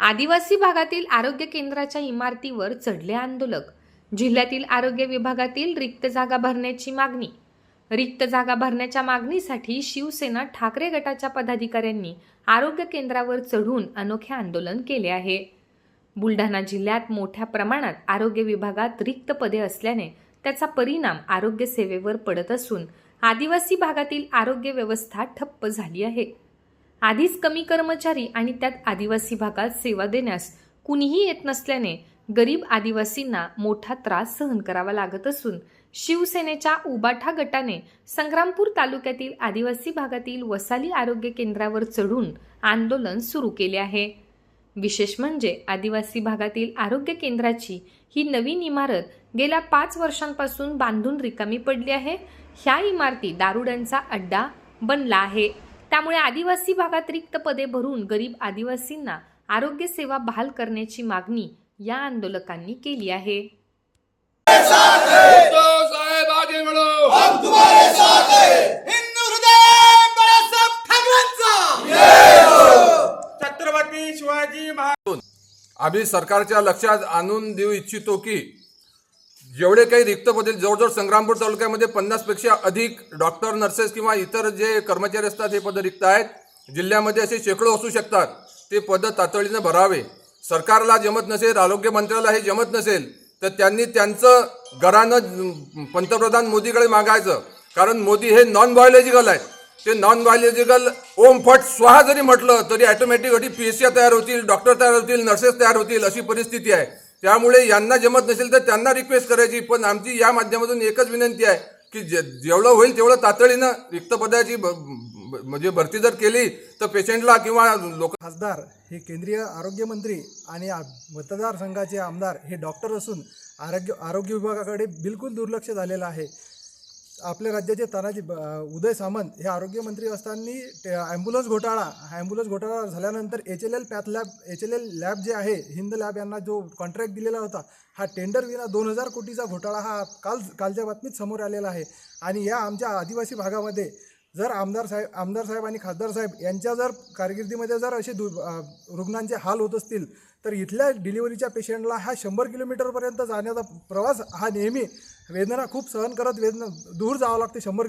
आदिवासी भागातील आरोग्य केंद्राच्या इमारतीवर चढले आंदोलक. जिल्ह्यातील आरोग्य विभागातील रिक्त जागा भरण्याची मागणी. रिक्त जागा भरण्याच्या मागणीसाठी शिवसेना ठाकरे गटाच्या पदाधिकाऱ्यांनी आरोग्य केंद्रावर चढून अनोखे आंदोलन केले आहे. बुलढाणा जिल्ह्यात मोठ्या प्रमाणात आरोग्य विभागात रिक्त पदे असल्याने त्याचा परिणाम आरोग्य सेवेवर पडत असून आदिवासी भागातील आरोग्य व्यवस्था ठप्प झाली आहे. आधीच कमी कर्मचारी आणि त्यात आदिवासी भागात सेवा देण्यास कुणीही येत नसल्याने गरीब आदिवासींना मोठा त्रास सहन करावा लागत असून शिवसेनेच्या उबाठा गटाने संग्रामपूर तालुक्यातील आदिवासी भागातील वसाली आरोग्य केंद्रावर चढून आंदोलन सुरू केले आहे. विशेष म्हणजे आदिवासी भागातील आरोग्य केंद्राची ही नवीन इमारत गेल्या पाच वर्षांपासून बांधून रिकामी पडली आहे. ह्या इमारती दारुड्यांचा अड्डा बनला आहे. त्यामुळे आदिवासी भागात रिक्त पदे भरून गरीब आदिवासींना आरोग्य सेवा बहाल करण्याची मागणी या आंदोलकांनी केली आहे. उद्धव साहेब आगे बढ़ो हम तुम्हारे साथ हिंदू हृदय बाळासाहेब ठाकरेंचा छत्रपती शिवाजी महाराज आम्ही सरकारच्या लक्षात आणून देऊ इच्छितो की जेवढे काही रिक्त पदे जवळजवळ संग्रामपूर तालुक्यामध्ये पन्नासपेक्षा अधिक डॉक्टर नर्सेस किंवा इतर जे कर्मचारी असतात हे पदं रिक्त आहेत. जिल्ह्यामध्ये असे शेकडो असू शकतात. ते पदं तातडीनं भरावे. सरकारला जमत नसेल आरोग्य मंत्र्याला हे जमत नसेल तर त्यांनी त्यांचं घरानं पंतप्रधान मोदीकडे मागायचं. कारण मोदी हे नॉन बायोलॉजिकल आहेत. ते नॉन बायोलॉजिकल ओम फट स्वाहा जरी म्हटलं तरी ॲटोमॅटिक अटी पी एस तयार होतील डॉक्टर तयार होतील नर्सेस तयार होतील अशी परिस्थिती आहे. त्यामुळे यांना जमत नसेल तर त्यांना रिक्वेस्ट करायची. पण आमची या माध्यमातून एकच विनंती आहे की जे जेवढं होईल तेवढं तातडीनं रिक्त पदाची म्हणजे भरती जर केली तर पेशंटला किंवा लोक खासदार हे केंद्रीय आरोग्यमंत्री आणि मतदारसंघाचे आमदार हे डॉक्टर असून आरोग्य आरोग्य विभागाकडे बिलकुल दुर्लक्ष झालेलं आहे. आपल्या राज्याचे तानाजी उदय सामंत हे आरोग्यमंत्री असताना ॲम्ब्युलन्स घोटाळा ॲम्ब्युलन्स घोटाळा झाल्यानंतर H L L path lab H L L lab जे आहे हिंद लॅब यांना जो कॉन्ट्रॅक्ट दिलेला होता हा टेंडर विना दोन हजार कोटीचा घोटाळा हा काल कालच्या बातमीत समोर आलेला आहे. आणि या आमच्या आदिवासी भागामध्ये जर आमदार साहेब आमदार साहेब आणि खासदार साहेब यांच्या जर कारकिर्दीमध्ये जर असे दु रुग्णांचे हाल होत असतील तर इथल्या डिलिव्हरीच्या पेशंटला हा शंभर किलोमीटरपर्यंत जाण्याचा प्रवास हा नेहमी वेदना खूप सहन करत वेदना दूर जावं लागते शंभर